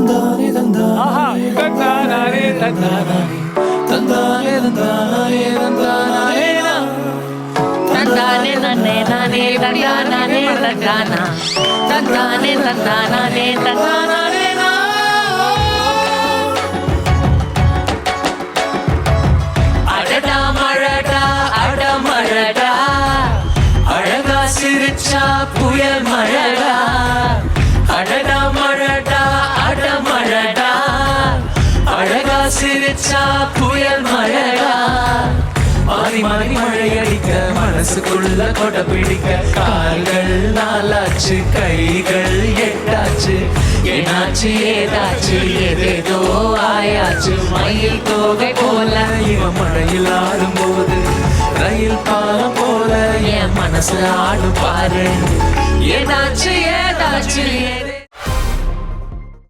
தந்தானே தந்தானே. தந்தானே தந்தானே தந்தானே தந்தானே தந்தானே தந்தானே நன்னே நானே தந்தானே. தந்தானா தந்தானே தந்தானே அழகா சிரிச்சா புயல் மழடா. அடிச்சா புயல் மழையா மாறி மாறி மழை அடிக்க மனசுக்குள்ள கொடை பிடிக்க. கால்கள் நாலாச்சு கைகள் எட்டாச்சு. என்னாச்சு ஏதாச்சு எதேதோ ஆயாச்சு. மயில் தோகை போல இவன் மழையில் ஆடும் போது ரயில் பாலம் போல என் மனசு ஆடு பாரு ஏன்னா